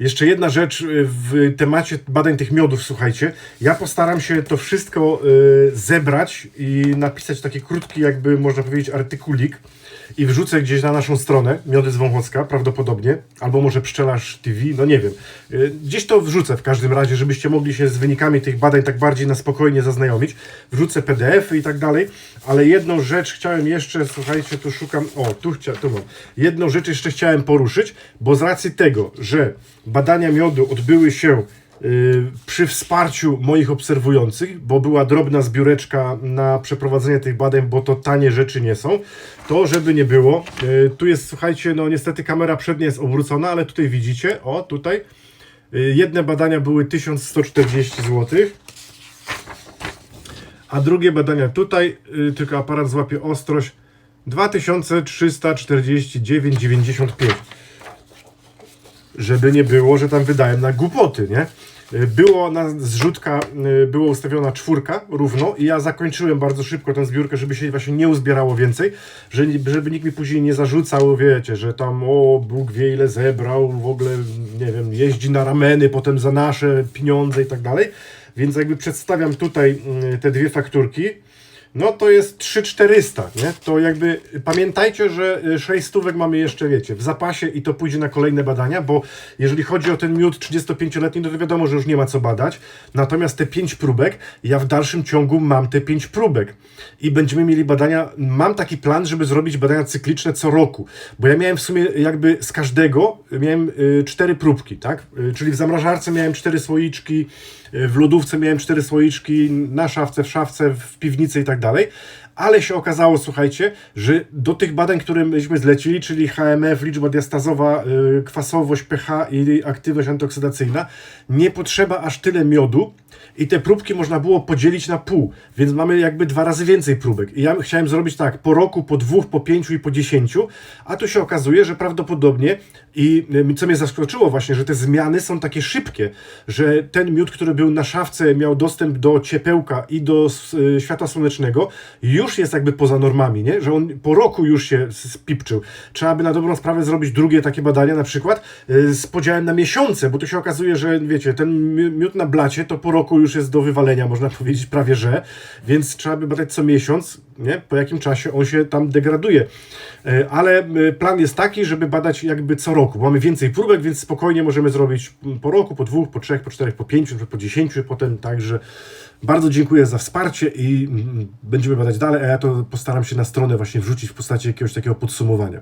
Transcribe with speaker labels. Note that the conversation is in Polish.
Speaker 1: Jeszcze jedna rzecz y, w temacie badań tych miodów, słuchajcie. Ja postaram się to wszystko y, zebrać i napisać taki krótki, jakby można powiedzieć, artykulik i wrzucę gdzieś na naszą stronę, Miody z Wąchocka, prawdopodobnie, albo może Pszczelarz TV, no nie wiem. Y, Gdzieś to wrzucę w każdym razie, żebyście mogli się z wynikami tych badań tak bardziej na spokojnie zaznajomić. Wrzucę PDF-y i tak dalej, ale jedną rzecz chciałem jeszcze, słuchajcie, tu szukam, o, tu, chcia, tu mam. Jedną rzecz jeszcze chciałem poruszyć, bo z racji tego, że badania miodu odbyły się y, przy wsparciu moich obserwujących, bo była drobna zbióreczka na przeprowadzenie tych badań, bo to tanie rzeczy nie są, to żeby nie było, y, tu jest, słuchajcie, no niestety kamera przednia jest obrócona, ale tutaj widzicie, o tutaj, y, jedne badania były 1140 zł, a drugie badania tutaj, y, tylko aparat złapie ostrość, 2349,95 żeby nie było, że tam wydałem na głupoty, nie? Y, Było na zrzutka, y, była ustawiona czwórka równo i ja zakończyłem bardzo szybko tę zbiórkę, żeby się właśnie nie uzbierało więcej, że- żeby nikt mi później nie zarzucał, wiecie, że tam o, Bóg wie ile zebrał, w ogóle, nie wiem, jeździ na rameny potem za nasze pieniądze i tak dalej. Więc jakby przedstawiam tutaj y, te dwie fakturki. No to jest 3400, nie? To jakby pamiętajcie, że y, 6 stówek mamy jeszcze, wiecie, w zapasie i to pójdzie na kolejne badania, bo jeżeli chodzi o ten miód 35-letni, no to wiadomo, że już nie ma co badać. Natomiast te 5 próbek, ja w dalszym ciągu mam te 5 próbek i będziemy mieli badania, mam taki plan, żeby zrobić badania cykliczne co roku, bo ja miałem w sumie jakby z każdego, miałem y, 4 próbki, tak? Y, Czyli w zamrażarce miałem 4 słoiczki, y, w lodówce miałem 4 słoiczki, na szafce, w szafce, w piwnicy i tak dalej. Ale się okazało, słuchajcie, że do tych badań, które myśmy zlecili, czyli HMF, liczba diastazowa, y, kwasowość, pH i aktywność antyoksydacyjna, nie potrzeba aż tyle miodu i te próbki można było podzielić na pół, więc mamy jakby dwa razy więcej próbek. I ja chciałem zrobić tak, po roku, po dwóch, po pięciu i po dziesięciu, a tu się okazuje, że prawdopodobnie i y, co mnie zaskoczyło właśnie, że te zmiany są takie szybkie, że ten miód, który był na szafce, miał dostęp do ciepełka i do y, światła słonecznego, już jest jakby poza normami, nie? Że on po roku już się spipczył. Trzeba by na dobrą sprawę zrobić drugie takie badania, na przykład y, z podziałem na miesiące, bo tu się okazuje, że wiecie, ten mi- miód na blacie to po roku już jest do wywalenia, można powiedzieć prawie że, więc trzeba by badać co miesiąc, nie? Po jakim czasie on się tam degraduje. E, Ale y, plan jest taki, żeby badać jakby co roku. Mamy więcej próbek, więc spokojnie możemy zrobić mm, po roku, po dwóch, po trzech, po czterech, po pięciu, po dziesięciu, potem także bardzo dziękuję za wsparcie i mm, będziemy badać dalej, a ja to postaram się na stronę właśnie wrzucić w postaci jakiegoś takiego podsumowania.